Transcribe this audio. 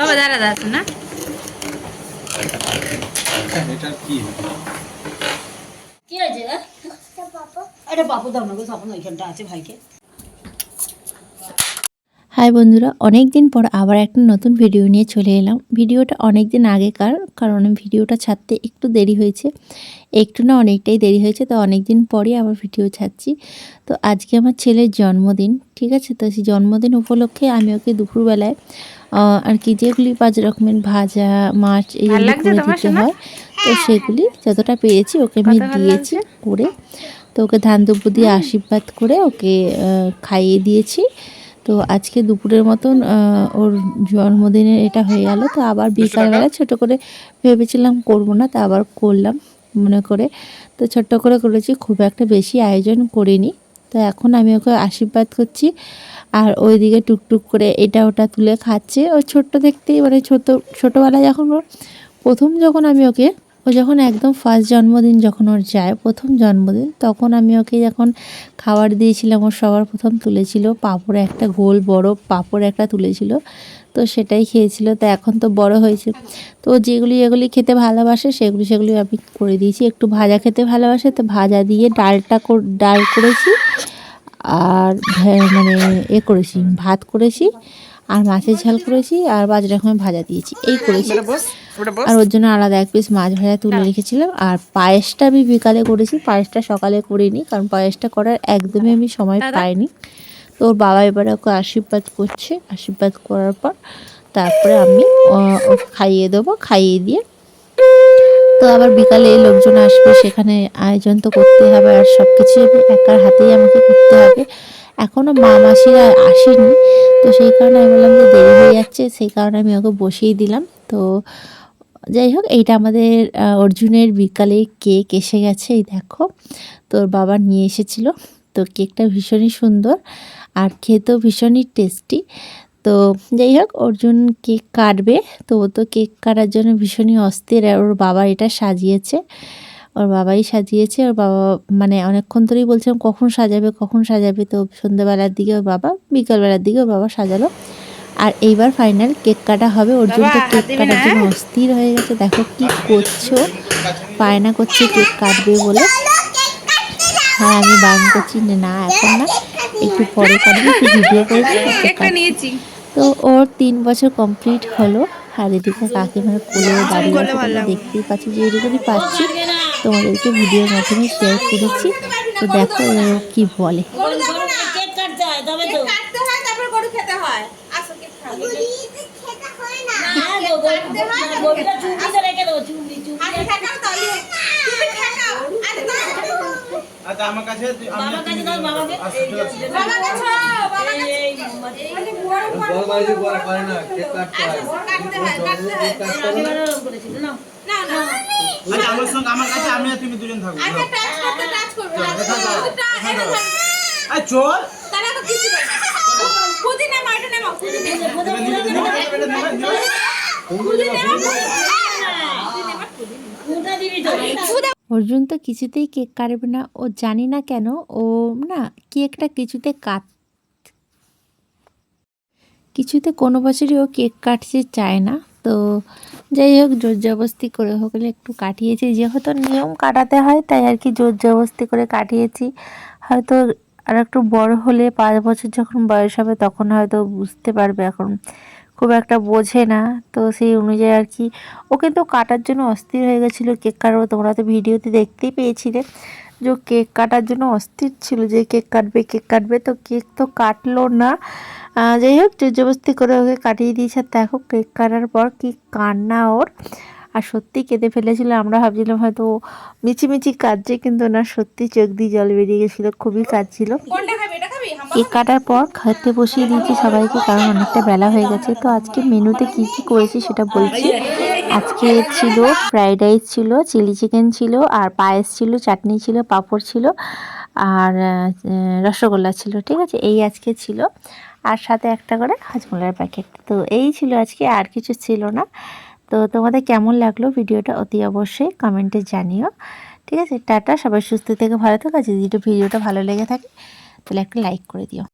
বাবা দাঁড়া দাঁড়া না এটা কি? কি হয়েছে এটা বাপু। দাও না গো স্বপ্ন ওইখানটা আছে ভাইকে। হাই বন্ধুরা অনেক দিন পর আবার একটা নতুন ভিডিও নিয়ে চলে এলাম। ভিডিওটা অনেক দিন আগেকার কারণ ভিডিওটা ছাড়তে একটু দেরি হয়েছে। একটু না অনেকটাই দেরি হয়েছে তো অনেক দিন পরে আবার ভিডিও ছাড়ছি। তো আজকে আমার ছেলের জন্মদিন ঠিক আছে? তো সেই জন্মদিন উপলক্ষে আমি ওকে দুপুরবেলায় আর কি যেগুলি পাঁচ রকমের ভাজা মাছ এইগুলি করে দিতে হয় তো সেগুলি যতটা পেরেছি ওকে আমি দিয়েছি করে। তো ওকে ধান দুপুর দিয়ে আশীর্বাদ করে ওকে খাইয়ে দিয়েছি। তো আজকে দুপুরের মতন ওর জন্মদিনের এটা হয়ে গেল তো আবার বিকালবেলা ছোট করে ভেবেছিলাম করব না তা আবার করলাম মনে করে। তো ছোট্ট করে করেছি খুব একটা বেশি আয়োজন করিনি। তো এখন আমি ওকে আশীর্বাদ করছি আর ওইদিকে টুকটুক করে এটা ওটা তুলে খাচ্ছে। ও ছোট্ট দেখতেই মানে ছোট ছোটোবেলায় যখন প্রথম যখন আমি ওকে ও যখন একদম ফার্স্ট জন্মদিন যখন ওর যায়, প্রথম জন্মদিন, তখন আমি ওকে যখন খাবার দিয়েছিলাম, ওর সবার প্রথম তুলেছিল, পাঁপড় একটা গোল বড় পাঁপড় একটা তুলেছিল, তো সেটাই খেয়েছিল। তো এখন তো বড় হয়েছে। তো যেগুলি, এগুলি খেতে ভালোবাসে, সেগুলি সেগুলি আমি করে দিয়েছি। একটু ভাজা খেতে ভালোবাসে, তো ভাজা দিয়ে ডালটা ডাল করেছি, আর মানে এ করেছি, ভাত করেছি। আর মাছের ঝাল করেছি আর বাজ রকমের ভাজা দিয়েছি। এই করেছি। আর ওর জন্য আলাদা এক পিস মাছ ভাজা তুলে রেখেছিলাম। আর পায়েসটা আমি বিকালে করেছি পায়েসটা সকালে করিনি কারণ পায়েসটা করার একদমই আমি সময় পাইনি। তো ওর বাবা এবারে ওকে আশীর্বাদ করছে। আশীর্বাদ করার পর তারপরে আমি খাইয়ে দেবো খাইয়ে দিয়ে। তো আবার বিকালে এই লোকজন আসবে সেখানে আয়োজন তো করতে হবে আর সব কিছু একার হাতেই আমাকে করতে হবে। এখনও মা মাসিরা আসেনি, তো সেই কারণে আমি বললাম যে দেরি হয়ে যাচ্ছে, সেই কারণে আমি ওকে বসিয়ে দিলাম। তো যাই হোক, এইটা আমাদের অর্জুনের বিকালে কেক এসে গেছে, এই দেখো। তোর বাবা নিয়ে এসেছিল, তো কেকটা ভীষণই সুন্দর আর খেতেও ভীষণই টেস্টি। তো যাই হোক, অর্জুন কেক কাটবে, তো ও তো কেক কাটার জন্য ভীষণই অস্থির, আর ওর বাবা এটা সাজিয়েছে। ওর বাবাই সাজিয়েছে ওর বাবা মানে অনেকক্ষণ ধরেই বলছিলাম কখন সাজাবে কখন সাজাবে? তো সন্ধ্যেবেলার দিকে ওর বাবা বিকালবেলার দিকে ওর বাবা সাজালো। আর এইবার ফাইনাল কেক কাটা হবে ওর জন্য কেক কাটার জন্য অস্থির হয়ে গেছে। দেখো কি করছ? বায়না করছে কেক কাটবে বলে। হ্যাঁ আমি বারণ করছি না এখন না একটু পরে কাটবে একটু ভিডিও করে কাটবে। তো ওর তিন বছর কমপ্লিট হলো। আর এদিকে কাকিমার কোলে দাঁড়িয়ে দেখতেই পাচ্ছি যে এটুকুনি পাচ্ছি। তোমাদেরকে ভিডিওর মাধ্যমে শেয়ার করেছি। তো দেখো কি বলে। আমার কাছে তুমি দুজন? অর্জুন তো কিছুতেই কেক কাটবে না, ও জানি না কেন, ও না, কেকটা কিছুতে কাট কিছুতে কোনো বছরই ও কেক কাটতে চায় না। তো যাই হোক জোর জবস্তি করে হোক একটু কাটিয়েছি। যেহেতু নিয়ম কাটাতে হয়, তাই আর কি জোর জবস্তি করে কাটিয়েছি। হয়তো আর একটু বড় হলে পাঁচ বছর যখন বয়স হবে, তখন হয়তো বুঝতে পারবে এখন। খুব একটা বোঝে না। তো সেই অনুযায়ী আর কি। ও কিন্তু কাটার জন্য অস্থির হয়ে গেছিল কেক কাটবো তোমরা তো ভিডিওতে দেখতেই পেয়েছিলে। যে কেক কাটার জন্য অস্থির ছিল যে কেক কাটবে কেক কাটবে তো কেক তো কাটলো না। যাই হোক জোরজবস্তি করে ওকে কাটিয়ে দিয়েছে। দেখো কেক কাটার পর কি কান্না ওর। আর সত্যি কেঁদে ফেলেছিল। আমরা ভাবছিলাম হয়তো মিচিমিচি কাঁদছে কিন্তু না সত্যি চোখ দিয়ে জল বেরিয়ে গেছিল খুবই কাঁদছিল। কেক কাটার পর খেতে বসিয়ে দিয়েছি সবাইকে কারণ অনেকটা বেলা হয়ে গেছে। তো আজকে মেনুতে কি কি করেছি সেটা বলছি। আজকে ছিল ফ্রাইড রাইস ছিল চিলি চিকেন ছিল, আর পায়েস ছিল, চাটনি ছিল, পাঁপড় ছিল, আর রসগোল্লা ছিল, ঠিক আছে? এই আজকে ছিল। আর সাথে একটা করে হাজমোলার প্যাকেট তো এই ছিল আজকে, আর কিছু ছিল না। তো তোমাদের কেমন লাগল ভিডিওটা অতি অবশ্যই কমেন্টে জানিও। ঠিক আছে? টাটা, সবাই সুস্থ থেকে ভালো থাকো। যদি ভিডিওটা ভালো লেগে থাকে, তাহলে একটা লাইক করে দিও।